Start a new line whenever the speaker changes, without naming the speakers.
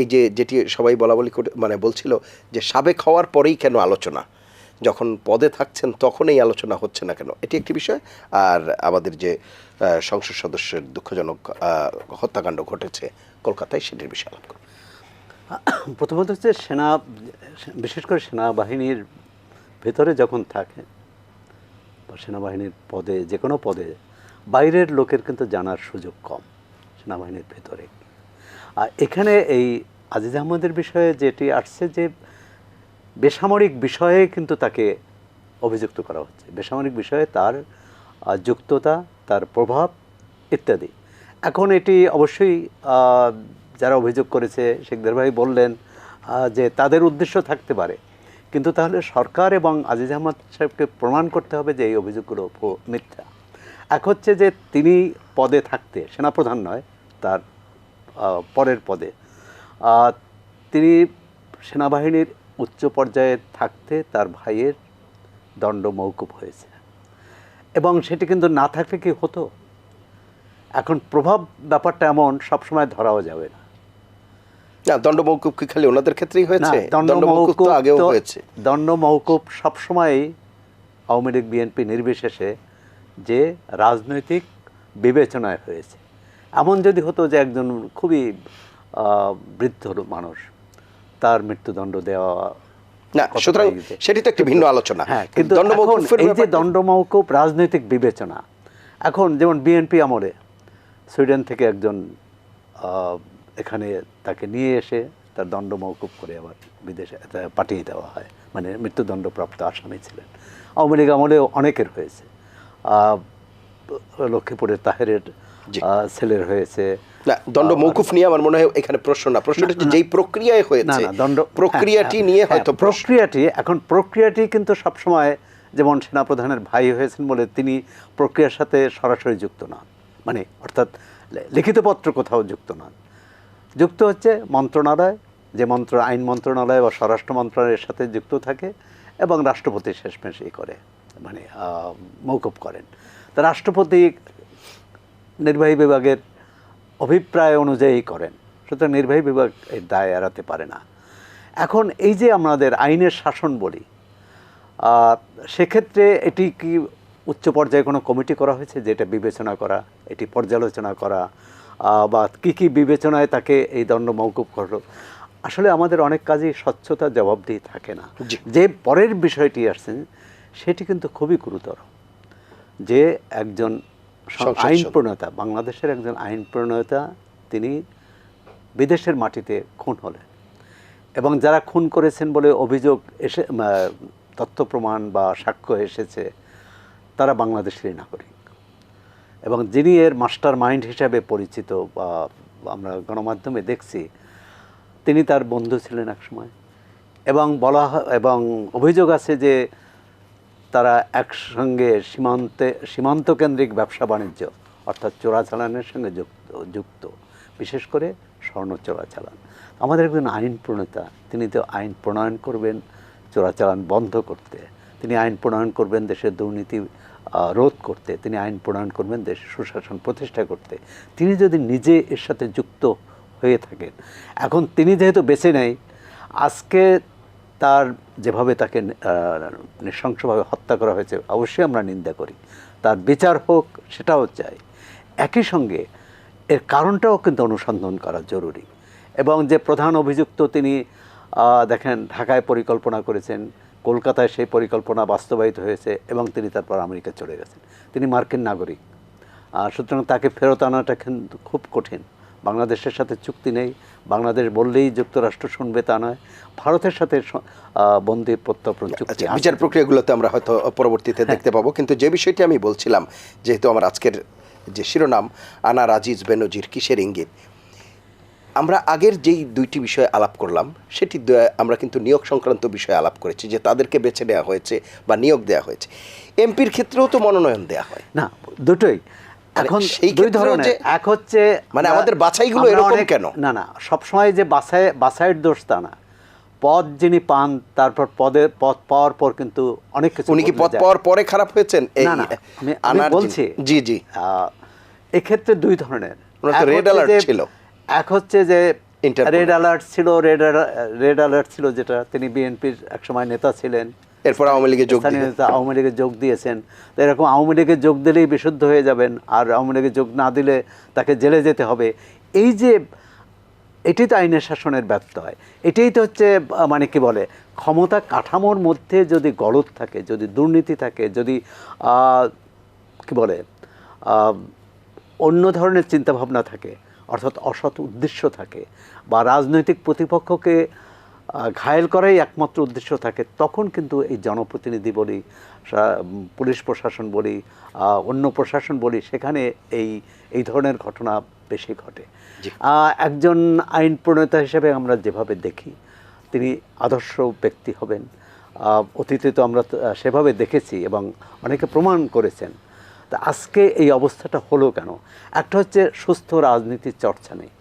এই যে যেটি সবাই বলা বলি মানে বলছিল যে সাবেক হওয়ার পরেই কেন আলোচনা? যখন পদে থাকছেন তখন এই আলোচনা হচ্ছে না কেন? এটি একটি বিষয়। আর আমাদের যে সংসদ সদস্যের দুঃখজনক হত্যাকাণ্ড ঘটেছে কলকাতায় সেটির বিষয়ে আলাপ করব
প্রথমত হচ্ছে সেনা, বিশেষ করে সেনাবাহিনীর ভেতরে যখন থাকে, বা সেনাবাহিনীর পদে, যে কোনো পদে, বাইরের লোকের কিন্তু জানার সুযোগ কম সেনাবাহিনীর ভেতরে। এখানে এই আজিজ আহমদের বিষয়ে যেটি আসছে যে বেসামরিক বিষয়ে কিন্তু তাকে অভিযুক্ত করা হচ্ছে। বেসামরিক বিষয়ে তার যুক্ততা, তার প্রভাব ইত্যাদি। এখন এটি অবশ্যই যারা অভিযোগ করেছে শেখদের ভাই বললেন যে তাদের উদ্দেশ্য থাকতে পারে। কিন্তু তাহলে সরকার এবং আজিজ আহমদ সাহেবকে প্রমাণ করতে হবে যে এই অভিযোগগুলো মিথ্যা। এক হচ্ছে যে তিনি পদে থাকতে, সেনাপ্রধান নয়, তার পরের পদে। তিনি সেনাবাহিনীর উচ্চ পর্যায়ে থাকতে তার ভাইয়ের দণ্ড মৌকুব হয়েছে। এবং সেটি কিন্তু না থাকলে কি হতো? এখন প্রভাব ব্যাপারটা এমন সবসময় ধরাও যাবে না।
না দণ্ড মৌকুব কি খালি ওনাদের ক্ষেত্রেই হয়েছে?
দণ্ড
মৌকুব তো আগেও হয়েছে।
দণ্ড মৌকুব সবসময়ই আওয়ামী লীগ বিএনপি নির্বিশেষে যে রাজনৈতিক বিবেচনায় হয়েছে। এমন যদি হতো যে একজন খুবই বৃদ্ধ মানুষ তার মৃত্যুদণ্ড দেওয়া
না সুতরাং। সেটি তো একটি ভিন্ন আলোচনা।
হ্যাঁ কিন্তু এই যে
ব্যাপারটা-
রাজনৈতিক বিবেচনা এখন যেমন বিএনপি আমলে সুইডেন থেকে একজন এখানে তাকে নিয়ে এসে তার দণ্ড মৌকুব করে আবার বিদেশে পাঠিয়ে দেওয়া হয়। মানে মৃত্যুদণ্ডপ্রাপ্ত আসামি ছিলেন। আওয়ামী লীগ আমলেও অনেকের হয়েছে। লক্ষ্মীপুরের তাহেরের ছেলের হয়েছে।
না দণ্ড মৌকুফ নিয়ে আমার মনে হয় এখানে প্রশ্ন না। প্রশ্নটা হচ্ছে যেই প্রক্রিয়ায় হয়েছে
না দণ্ড
প্রক্রিয়াটি
হ্যাঁ,
নিয়ে
হ্যাঁ,
হয়তো
প্রক্রিয়াটি এখন প্রক্রিয়াটি কিন্তু সবসময় যেমন সেনাপ্রধানের ভাই হয়েছেন বলে তিনি প্রক্রিয়ার সাথে সরাসরি যুক্ত নন। মানে অর্থাৎ লে- লিখিত পত্র কোথাও যুক্ত নন। যুক্ত হচ্ছে মন্ত্রণালয় যে মন্ত্র আইন মন্ত্রণালয় বা স্বরাষ্ট্র মন্ত্রণালয়ের সাথে যুক্ত থাকে এবং রাষ্ট্রপতি শেষমেশ এই করে মানে মৌকুব করেন। তা রাষ্ট্রপতি নির্বাহী বিভাগের অভিপ্রায় অনুযায়ী করেন। সুতরাং নির্বাহী বিভাগ এর দায় এড়াতে পারে না। এখন এই যে আমাদের আইনের শাসন বলি সেক্ষেত্রে এটি কি উচ্চ পর্যায়ে কোনো কমিটি করা হয়েছে যেটা বিবেচনা করা এটি পর্যালোচনা করা বা কি কি বিবেচনায় তাকে এই দণ্ড মৌকুব করল আসলে আমাদের অনেক কাজেই স্বচ্ছতা জবাবদিহি থাকে না। যে পরের বিষয়টি আসছেন সেটি কিন্তু খুবই গুরুতর। যে একজন আইন। প্রণেতা বাংলাদেশের একজন আইন প্রণেতা তিনি বিদেশের মাটিতে খুন হলেন এবং যারা খুন করেছেন বলে অভিযোগ এসে তথ্য প্রমাণ বা সাক্ষ্য এসেছে তারা বাংলাদেশেরই নাগরিক এবং যিনি এর মাস্টার মাইন্ড হিসাবে পরিচিত বা আমরা গণমাধ্যমে দেখছি তিনি তার বন্ধু ছিলেন এক সময় এবং বলা হয় এবং অভিযোগ আছে যে তারা একসঙ্গে সীমান্তে সীমান্ত কেন্দ্রিক ব্যবসা বাণিজ্য, অর্থাৎ চোরাচালানের সঙ্গে যুক্ত যুক্ত। বিশেষ করে স্বর্ণ চোরাচালান। আমাদের একজন আইন প্রণেতা, তিনি তো আইন প্রণয়ন করবেন, চোরাচালান বন্ধ করতে। তিনি আইন প্রণয়ন করবেন, দেশের দুর্নীতি রোধ করতে। তিনি আইন প্রণয়ন করবেন দেশের সুশাসন প্রতিষ্ঠা করতে। তিনি যদি নিজে এর সাথে যুক্ত হয়ে থাকেন, এখন তিনি যেহেতু বেছে নেয়, আজকে তার যেভাবে তাকে নৃশংসভাবে হত্যা করা হয়েছে, অবশ্যই আমরা নিন্দা করি। তার বিচার হোক, সেটাও চাই। একই সঙ্গে এর কারণটাও কিন্তু অনুসন্ধান করা জরুরি। এবং যে প্রধান অভিযুক্ত তিনি দেখেন, ঢাকায় পরিকল্পনা করেছেন, কলকাতায় সেই পরিকল্পনা বাস্তবায়িত হয়েছে এবং তিনি তারপর আমেরিকা চলে গেছেন। তিনি মার্কিন নাগরিক। আর সুতরাং তাকে ফেরত আনাটা কিন্তু খুব কঠিন। বাংলাদেশের সাথে চুক্তি নেই। বাংলাদেশ বললেই যুক্তরাষ্ট্র শুনবে তা নয়। ভারতের সাথে বন্দি প্রত্যর্পণ চুক্তি
আচ্ছা বিচার প্রক্রিয়াগুলোতে আমরা হয়তো পরবর্তীতে
হ্যাঁ।
দেখতে পাবো। কিন্তু যে বিষয়টি আমি বলছিলাম যেহেতু আমার আজকের যে শিরোনাম আনা রাজিজ বেনজির কিসের ইঙ্গিত? আমরা আগের যেই দুইটি বিষয়ে আলাপ করলাম সেটি আমরা কিন্তু নিয়োগ সংক্রান্ত বিষয়ে আলাপ করেছি যে তাদেরকে বেছে নেওয়া হয়েছে বা নিয়োগ দেওয়া হয়েছে। এমপির ক্ষেত্রেও তো মনোনয়ন দেওয়া হয়।
না দুটোই। এখন
সেই
দুই ধরনের। এক হচ্ছে
মানে আমাদের বাছাইগুলো এরকম কেন?
না না সবসময় যে বাছাই বাছাইয়ের দোষ তা না। পদ যিনি পান তারপর পদের পদ পাওয়ার পর কিন্তু অনেক কিছু
উনি কি পদ পাওয়ার পরে খারাপ হয়েছেন? এই
না আমি বলছি
জি জি।
এক্ষেত্রে দুই ধরনের। হচ্ছে যে-
ছিল।
এক হচ্ছে যে রেড অ্যালার্ট ছিল রেড রেড অ্যালার্ট ছিল যেটা তিনি বিএনপির একসময় নেতা ছিলেন।
এরপর আওয়ামী লীগে যোগ
আওয়ামী লীগে যোগ দিয়েছেন। তো এরকম আওয়ামী লীগে যোগ দিলেই বিশুদ্ধ হয়ে যাবেন আর আওয়ামী লীগে যোগ না দিলে তাকে জেলে যেতে হবে। এই যে এটাই তো আইনের শাসনের ব্যর্থ হয় এটাই তো হচ্ছে মানে কি বলে ক্ষমতা কাঠামোর মধ্যে যদি গলদ থাকে যদি দুর্নীতি থাকে যদি কি বলে অন্য ধরনের চিন্তাভাবনা থাকে অর্থাৎ অসৎ উদ্দেশ্য থাকে বা রাজনৈতিক প্রতিপক্ষকে ঘায়েল করাই একমাত্র উদ্দেশ্য থাকে। তখন কিন্তু এই জনপ্রতিনিধি বলি পুলিশ প্রশাসন বলি অন্য প্রশাসন বলি সেখানে এই এই ধরনের ঘটনা বেশি ঘটে। একজন আইন প্রণেতা হিসেবে আমরা যেভাবে দেখি তিনি আদর্শ ব্যক্তি হবেন। অতীতে তো আমরা সেভাবে দেখেছি এবং অনেকে প্রমাণ করেছেন। তা আজকে এই অবস্থাটা হলো কেন? একটা হচ্ছে সুস্থ রাজনীতির চর্চা নেই।